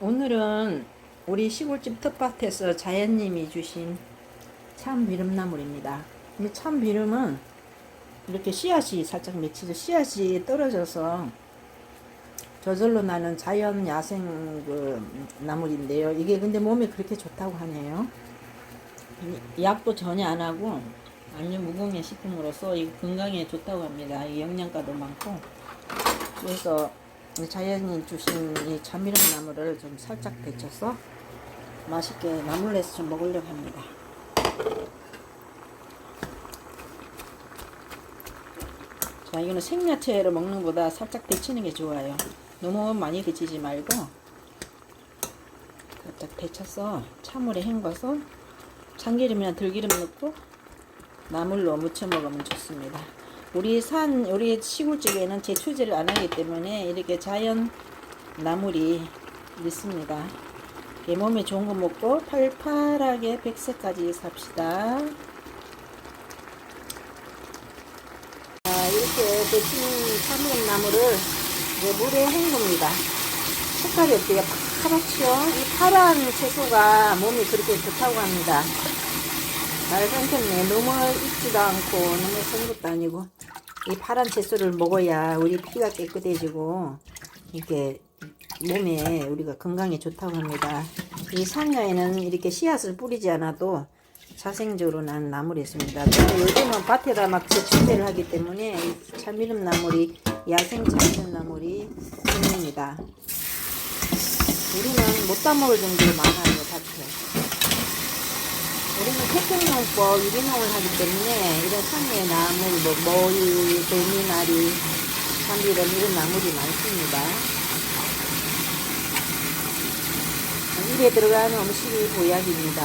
오늘은 우리 시골집 텃밭에서 자연님이 주신 참비름나물입니다. 이 참비름은 이렇게 씨앗이 살짝 맺히죠. 씨앗이 떨어져서 저절로 나는 자연 야생 그 나물인데요. 이게 근데 몸에 그렇게 좋다고 하네요. 이- 약도 전혀 안 하고 아주 무공의 식품으로서 이 건강에 좋다고 합니다. 이 영양가도 많고 그래서 이 자연이 주신 이 참미름 나물을 좀 살짝 데쳐서 맛있게 나물 내서 좀 먹으려고 합니다. 자, 이거는 생야채로 먹는 것보다 살짝 데치는 게 좋아요. 너무 많이 데치지 말고 살짝 데쳐서 찬물에 헹궈서 참기름이나 들기름 넣고 나물로 무쳐 먹으면 좋습니다. 우리 산 우리 시골집에는 제초제를 안 하기 때문에 이렇게 자연 나물이 있습니다. 내 몸에 좋은 거 먹고 팔팔하게 백세까지 삽시다. 자, 이렇게 데친 참외 나물을 이제 물에 헹굽니다. 색깔이 어때요? 파랗죠? 이 파란 채소가 몸에 그렇게 좋다고 합니다. 잘 생겼네. 너무 익지도 않고 너무 생 것도 아니고 이 파란 채소를 먹어야 우리 피가 깨끗해지고 이렇게 몸에 우리가 건강에 좋다고 합니다. 이 상야에는 이렇게 씨앗을 뿌리지 않아도 자생적으로 난 나물이 있습니다. 요즘은 밭에다 막 재충제를 하기 때문에 이 참이름 나물이 야생 참이름 나물이 있습니다. 우리는 못 따먹을 정도로 많아요 밭에. 우리는 태평농법 유기농을 하기 때문에 이런 산의 나물, 뭐 머위, 도미나리, 참비름 이런 나물이 많습니다. 입에 들어가는 음식이 보약입니다.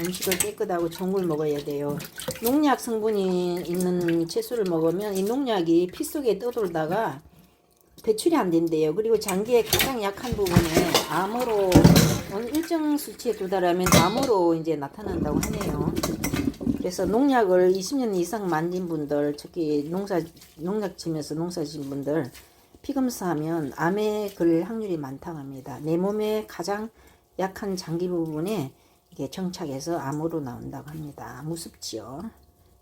음식을 깨끗하고 좋은 걸 먹어야 돼요. 농약 성분이 있는 채소를 먹으면 이 농약이 피 속에 떠돌다가 배출이 안 된대요. 그리고 장기의 가장 약한 부분에 암으로 어느 일정 수치에 도달하면 암으로 이제 나타난다고 하네요. 그래서 농약을 20년 이상 만진 분들, 특히 농사 농약 치면서 농사 지은 분들 피 검사하면 암에 걸릴 확률이 많다고 합니다. 내 몸의 가장 약한 장기 부분에 이게 정착해서 암으로 나온다고 합니다. 무섭지요.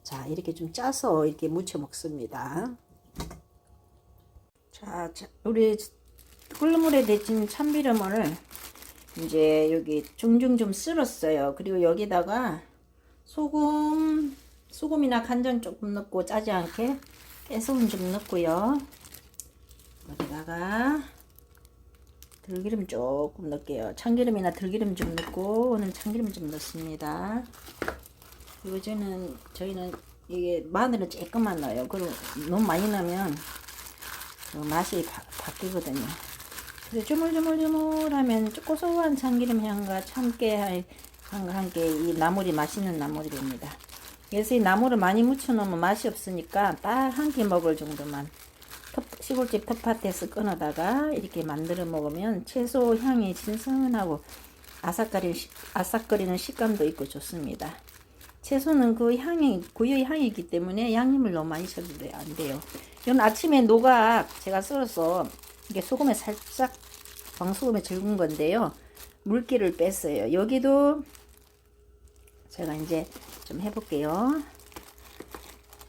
자, 이렇게 좀 짜서 이렇게 무쳐 먹습니다. 자, 자, 우리 끓물에 데친 참기름을 이제 여기 중중 좀 쓸었어요. 그리고 여기다가 소금, 소금이나 간장 조금 넣고 짜지 않게 깨소금 좀 넣고요. 여기다가 들기름 조금 넣을게요. 참기름이나 들기름 좀 넣고 오늘 참기름 좀 넣습니다. 그리고 저는 저희는 이게 마늘은 조금만 넣어요. 그리고 너무 많이 넣으면 그 맛이 바, 바뀌거든요. 그래서 주물주물주물하면 고소한 참기름 향과 참깨 향과 함께 이 나물이 맛있는 나물이 됩니다. 그래서 이 나물을 많이 묻혀놓으면 맛이 없으니까 딱 한 끼 먹을 정도만 텃- 시골집 텃밭에서 끊어다가 이렇게 만들어 먹으면 채소 향이 진선하고 아삭거리는, 시- 아삭거리는 식감도 있고 좋습니다. 채소는 그 향이 고유의 향이기 때문에 양념을 너무 많이 쳐도 돼- 안 돼요. 이건 아침에 노각 제가 썰어서 이게 소금에 살짝 방소금에 절군 건데요. 물기를 뺐어요. 여기도 제가 이제 좀 해볼게요.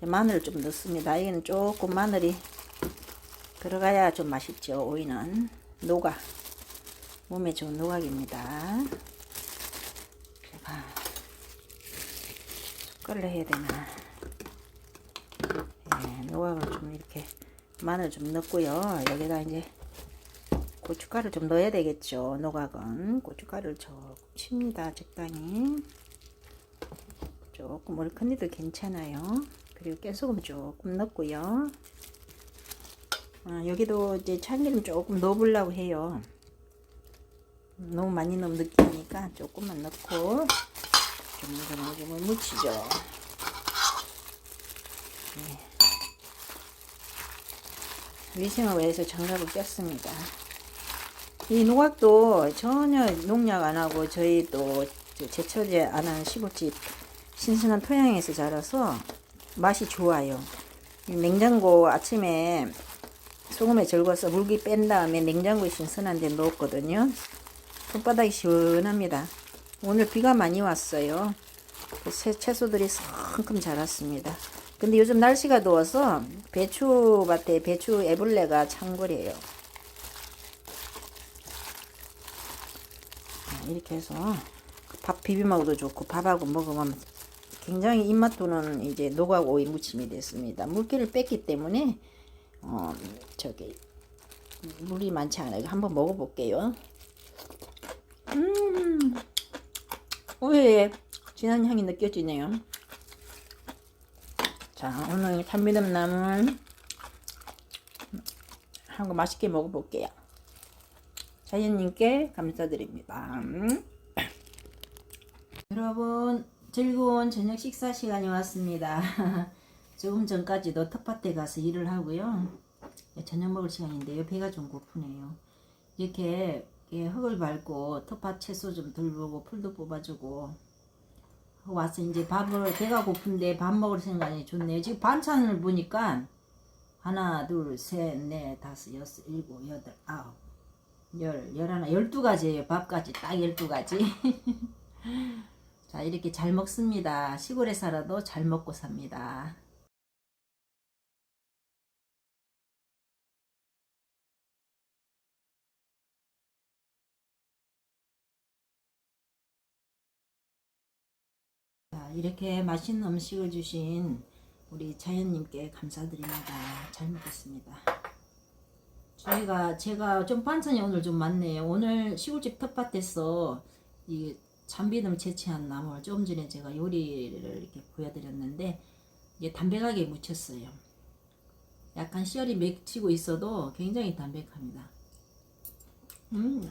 마늘을 좀 넣습니다. 여기는 조금 마늘이 들어가야 좀 맛있죠. 오이는 노각 몸에 좋은 노각입니다. 제가 숟갈로 해야 되나? 예, 노각을 좀 이렇게 마늘 좀 넣고요. 여기다 이제 고춧가루 좀 넣어야 되겠죠. 노각은 고춧가루를 조금 칩니다. 적당히 조금 얼큰이도 괜찮아요. 그리고 깨소금 조금 넣고요. 아, 여기도 이제 참기름 조금 넣어보려고 해요. 너무 많이 넣으면 느끼니까 조금만 넣고 조물조물조물 묻히죠. 네. 위생을 위해서 장갑을 꼈습니다. 이 노각도 전혀 농약 안 하고 저희 또 제초제 안 하는 시골집 신선한 토양에서 자라서 맛이 좋아요. 이 냉장고 아침에 소금에 절거서 물기 뺀 다음에 냉장고에 신선한 데 넣었거든요. 손바닥이 시원합니다. 오늘 비가 많이 왔어요. 그새 채소들이 성큼 자랐습니다. 근데 요즘 날씨가 더워서 배추밭에 배추 애벌레가 창궐이에요. 이렇게 해서 밥 비벼 먹어도 좋고 밥하고 먹으면 굉장히 입맛 도는 이제 노각 오이 무침이 됐습니다. 물기를 뺐기 때문에 어 저기 물이 많지 않아요. 한번 먹어볼게요. 음, 오이에 진한 향이 느껴지네요. 자, 오늘 참미름 남은 한거 맛있게 먹어볼게요. 자연님께 감사드립니다. 음. 여러분 즐거운 저녁 식사 시간이 왔습니다. 조금 전까지도 텃밭에 가서 일을 하고요. 저녁 먹을 시간인데요. 배가 좀 고프네요. 이렇게 흙을 밟고 텃밭 채소 좀 돌보고 풀도 뽑아주고 와서 이제 밥을 배가 고픈데 밥 먹을 생각이 좋네요. 지금 반찬을 보니까 하나, 둘, 셋, 넷, 다섯, 여섯, 일곱, 여덟, 아홉, 열, 열하나, 열두 가지예요. 밥까지 딱 열두 가지. 자, 이렇게 잘 먹습니다. 시골에 살아도 잘 먹고 삽니다. 이렇게 맛있는 음식을 주신 우리 자연님께 감사드립니다. 잘 먹겠습니다. 저희가 제가 좀 반찬이 오늘 좀 많네요. 오늘 시골집 텃밭에서 이 참비듬 채취한 나물 조금 전에 제가 요리를 이렇게 보여드렸는데 이게 담백하게 무쳤어요. 약간 씨알이 맺히고 있어도 굉장히 담백합니다. 음,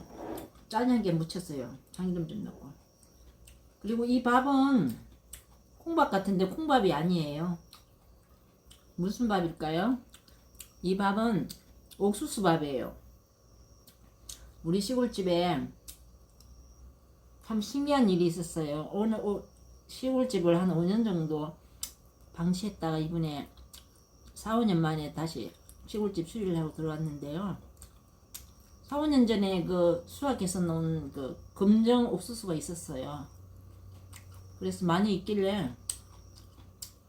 짜장게 무쳤어요. 참기름 좀 넣고. 그리고 이 밥은 콩밥 같은데 콩밥이 아니에요. 무슨 밥일까요? 이 밥은 옥수수 밥이에요. 우리 시골집에 참 신기한 일이 있었어요. 오늘 오, 시골집을 한 5년 정도 방치했다가 이번에 4, 5년 만에 다시 시골집 수리를 하고 들어왔는데요. 4, 5년 전에 그 수확해서 놓은 그 검정 옥수수가 있었어요. 그래서 많이 있길래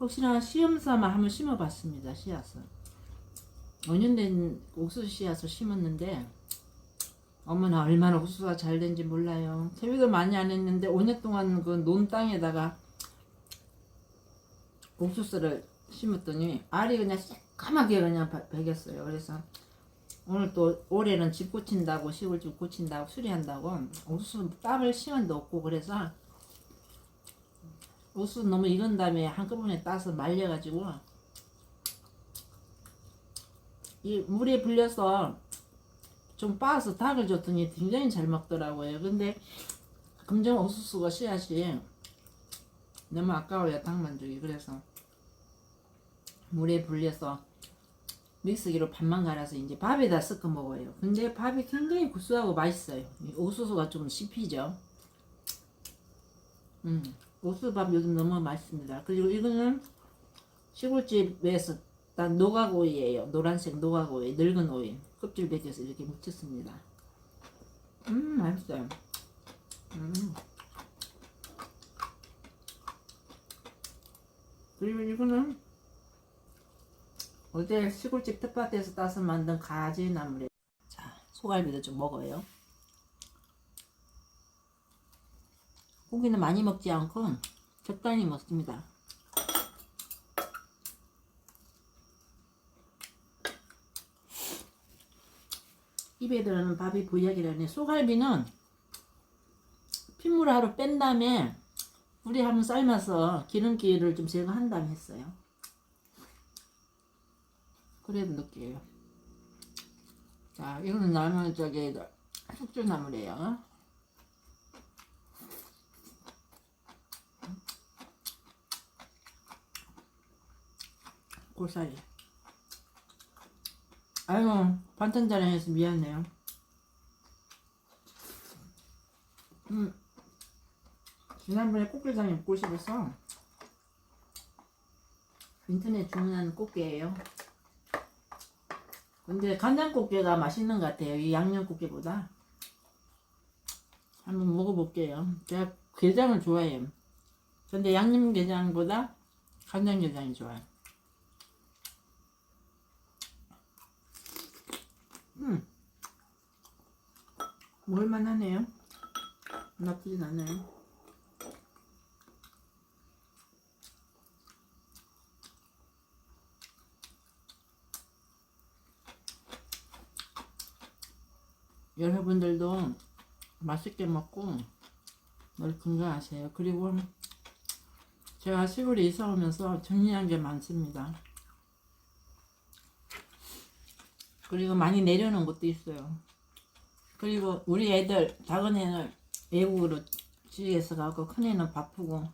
혹시나 시험 삼아 한번 심어봤습니다. 씨앗을. 5년 된 옥수수 씨앗을 심었는데 어머나 얼마나 옥수수가 잘 된지 몰라요. 재배도 많이 안 했는데 5년 동안 그 논 땅에다가 옥수수를 심었더니 알이 그냥 새까맣게 그냥 바- 배겼어요. 그래서 오늘 또 올해는 집 고친다고 시골집 고친다고 수리한다고 옥수수 땀을 시간도 없고 그래서 옥수수 너무 익은 다음에 한꺼번에 따서 말려가지고 이 물에 불려서 좀 빻아서 닭을 줬더니 굉장히 잘 먹더라고요. 근데 금정 옥수수가 씨앗이 너무 아까워요. 닭만 주기. 그래서 물에 불려서 믹서기로 밥만 갈아서 이제 밥에다 섞어 먹어요. 근데 밥이 굉장히 구수하고 맛있어요. 이 옥수수가 좀 씹히죠. 음, 옥수밥 요즘 너무 맛있습니다. 그리고 이거는 시골집에서 딴 노각오이예요. 노란색 노각오이, 늙은 오이. 껍질 벗겨서 이렇게 묻혔습니다. 음, 맛있어요. 음. 그리고 이거는 어제 시골집 텃밭에서 따서 만든 가지 나물에 자 소갈비도 좀 먹어요. 고기는 많이 먹지 않고 적당히 먹습니다. 입에 들어가는 밥이 보약이라네. 소갈비는 핏물 하루 뺀 다음에 물에 한번 삶아서 기름기를 좀 제거한 다음에 했어요. 그래도 느끼해요. 자, 이거는 나는 저기 숙주나물이에요. 고사리. 아이고, 반찬 자랑해서 미안해요. 음. 지난번에 꽃게장이 먹고 싶어서 인터넷 주문한 꽃게예요. 근데 간장 꽃게가 맛있는 것 같아요. 이 양념 꽃게보다. 한번 먹어볼게요. 제가 게장을 좋아해요. 근데 양념 게장보다 간장 게장이 좋아요. 음. 먹을만하네요. 나쁘진 않아요. 여러분들도 맛있게 먹고 늘 건강하세요. 그리고 제가 시골에 이사 오면서 정리한 게 많습니다. 그리고 많이 내려놓은 것도 있어요. 그리고 우리 애들 작은 애는 외국으로 지에서 가고 큰 애는 바쁘고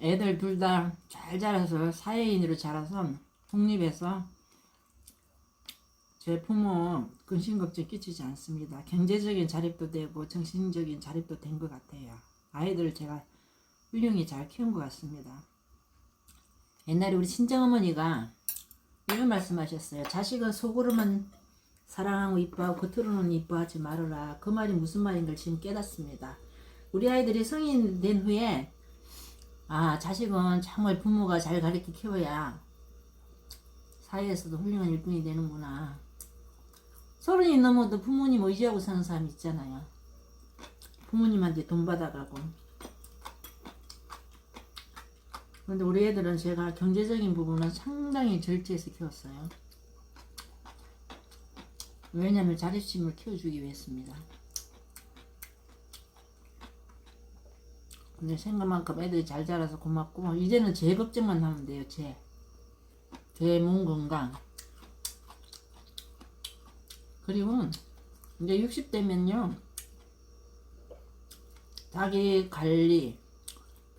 애들 둘 다 잘 자라서 사회인으로 자라서 독립해서 제 부모 근심 걱정 끼치지 않습니다. 경제적인 자립도 되고 정신적인 자립도 된 것 같아요. 아이들을 제가 훌륭히 잘 키운 것 같습니다. 옛날에 우리 친정어머니가 이런 말씀하셨어요. 자식은 속으로만 사랑하고 이뻐하고 겉으로는 이뻐하지 말아라. 그 말이 무슨 말인 걸 지금 깨닫습니다. 우리 아이들이 성인 된 후에 아 자식은 정말 부모가 잘 가르쳐 키워야 사회에서도 훌륭한 일꾼이 되는구나. 서른이 넘어도 부모님 의지하고 사는 사람 있잖아요. 부모님한테 돈 받아가고. 근데 우리 애들은 제가 경제적인 부분은 상당히 절제해서 키웠어요. 왜냐면 자립심을 키워주기 위해서입니다. 근데 생각만큼 애들이 잘 자라서 고맙고 이제는 제 걱정만 하면 돼요. 제. 제 몸 건강. 그리고 이제 60대면요. 자기 관리,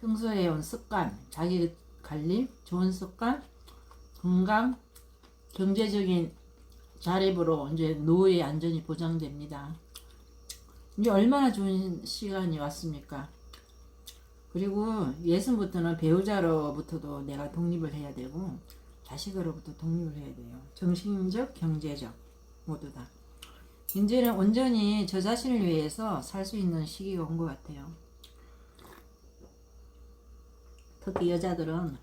평소에 온 습관, 자기 관리, 좋은 습관, 건강, 경제적인 자립으로 이제 노후의 안전이 보장됩니다. 이제 얼마나 좋은 시간이 왔습니까? 그리고 예순부터는 배우자로부터도 내가 독립을 해야 되고 자식으로부터 독립을 해야 돼요. 정신적, 경제적 모두 다. 이제는 온전히 저 자신을 위해서 살 수 있는 시기가 온 것 같아요. 특히 여자들은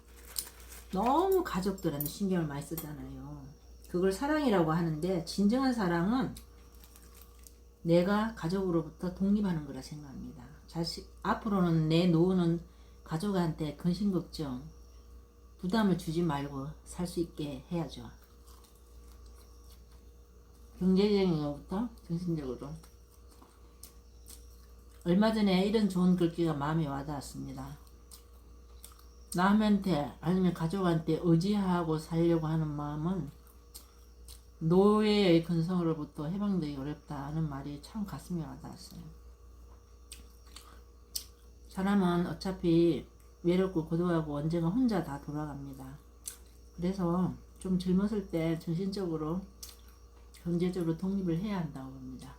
너무 가족들한테 신경을 많이 쓰잖아요. 그걸 사랑이라고 하는데 진정한 사랑은 내가 가족으로부터 독립하는 거라 생각합니다. 자식 앞으로는 내 노후는 가족한테 근심 걱정 부담을 주지 말고 살 수 있게 해야죠. 경제적인 것부터 정신적으로 얼마 전에 이런 좋은 글귀가 마음에 와닿았습니다. 남한테 아니면 가족한테 의지하고 살려고 하는 마음은 노예의 근성으로부터 해방되기 어렵다는 말이 참 가슴에 와닿았어요. 사람은 어차피 외롭고 고독하고 언젠가 혼자 다 돌아갑니다. 그래서 좀 젊었을 때 정신적으로 경제적으로 독립을 해야 한다고 봅니다.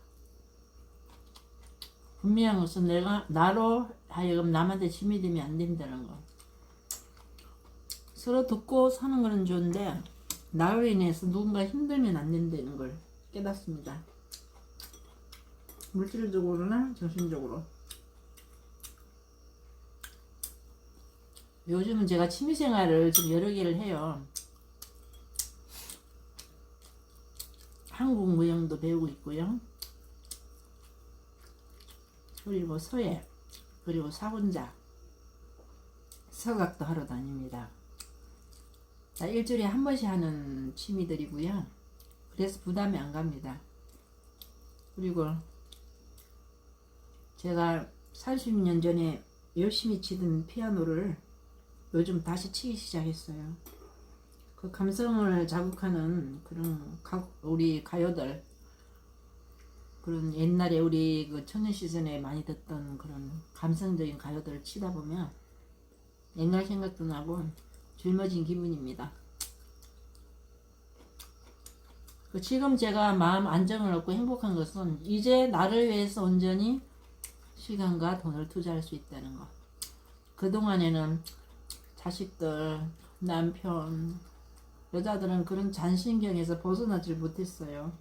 분명한 것은 내가 나로 하여금 남한테 짐이 되면 안 된다는 거. 서로 돕고 사는 거는 좋은데 나로 인해서 누군가 힘들면 안 된다는 걸 깨닫습니다. 물질적으로나 정신적으로. 요즘은 제가 취미생활을 좀 여러 개를 해요. 한국 무용도 배우고 있고요. 그리고 서예, 그리고 사군자, 서각도 하러 다닙니다. 자, 일주일에 한 번씩 하는 취미들이고요. 그래서 부담이 안 갑니다. 그리고 제가 30년 전에 열심히 치던 피아노를 요즘 다시 치기 시작했어요. 그 감성을 자극하는 그런 가, 우리 가요들 그런 옛날에 우리 그 청년 시즌에 많이 듣던 그런 감성적인 가요들을 치다 보면 옛날 생각도 나고 젊어진 기분입니다. 그 지금 제가 마음 안정을 얻고 행복한 것은 이제 나를 위해서 온전히 시간과 돈을 투자할 수 있다는 것. 그동안에는 자식들 남편 여자들은 그런 잔신경에서 벗어나질 못했어요.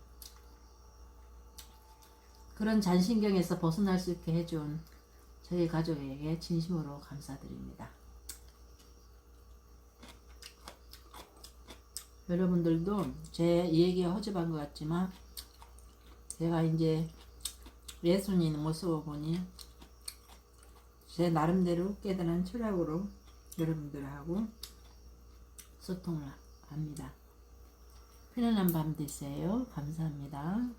그런 잔신경에서 벗어날 수 있게 해준 저희 가족에게 진심으로 감사드립니다. 여러분들도 제 얘기 허접한 것 같지만 제가 이제 예수님 모습을 보니 제 나름대로 깨달은 철학으로 여러분들하고 소통을 합니다. 편안한 밤 되세요. 감사합니다.